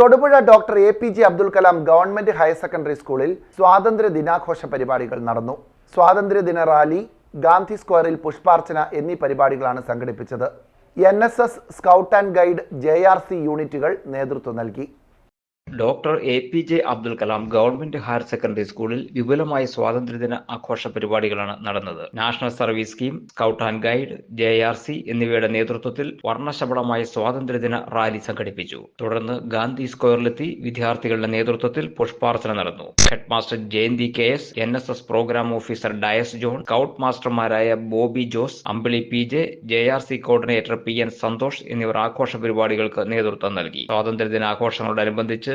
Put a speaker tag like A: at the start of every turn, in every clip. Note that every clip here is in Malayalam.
A: Thodupuzha doctor A P J Abdul Kalam government higher secondary സ്കൂളിൽ സ്വാതന്ത്ര്യ ദിനാഘോഷ പരിപാടികൾ നടന്നു. സ്വാതന്ത്ര്യ ദിന റാലി ഗാന്ധി സ്ക്വയറിൽ പുഷ്പാർച്ചന എന്നീ പരിപാടികളാണ് സംഘടിപ്പിച്ചത്. N S S scout and guide J R C യൂണിറ്റുകൾ നേതൃത്വം നൽകി.
B: Doctor A P J Abdul Kalam government higher secondary സ്കൂളിൽ വിപുലമായ സ്വാതന്ത്ര്യദിന ആഘോഷ പരിപാടികളാണ് നടന്നത്. National service scheme scout and guide J R C എന്നിവയുടെ നേതൃത്വത്തിൽ വർണശബളമായ സ്വാതന്ത്ര്യദിന റാലി സംഘടിപ്പിച്ചു. തുടർന്ന് ഗാന്ധി സ്ക്വയറിലെത്തി വിദ്യാർത്ഥികളുടെ നേതൃത്വത്തിൽ പുഷ്പാർച്ചന നടന്നു. Head master Jayanthi K S N S S programme officer Dias John scout മാസ്റ്റർമാരായ Bobby Jose Ambili P J J R C coordinator P N Santhosh എന്നിവർ ആഘോഷ പരിപാടികൾക്ക് നേതൃത്വം നൽകി. സ്വാതന്ത്ര്യദിനാഘോഷങ്ങളോടനുബന്ധിച്ച്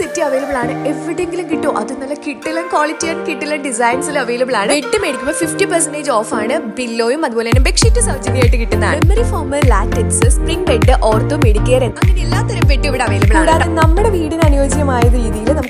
C: സെറ്റ് അവൈലബിൾ ആണ്. എവിടെയെങ്കിലും കിട്ടും? അത് നല്ല കിട്ടിലും ക്വാളിറ്റി ആൻഡ് കിട്ടിലും ഡിസൈൻസിൽ അവൈലബിൾ ആണ്. ബെഡ് മേടിക്കുമ്പോൾ ഫിഫ്റ്റി പെർസെന്റേജ് ഓഫ് ആണ്. ബില്ലോയും അതുപോലെ തന്നെ ബെഡ്ഷീറ്റ് സൗജന്യമായിട്ട് കിട്ടുന്നതാണ്. Memory foam latex spring bed ortho medicare അങ്ങനെ എല്ലാത്തരം ബെഡ് ഇവിടെ അവൈലബിൾ ആണ്. നമ്മുടെ വീടിന് അനുയോജ്യമായ രീതിയിൽ നമുക്ക്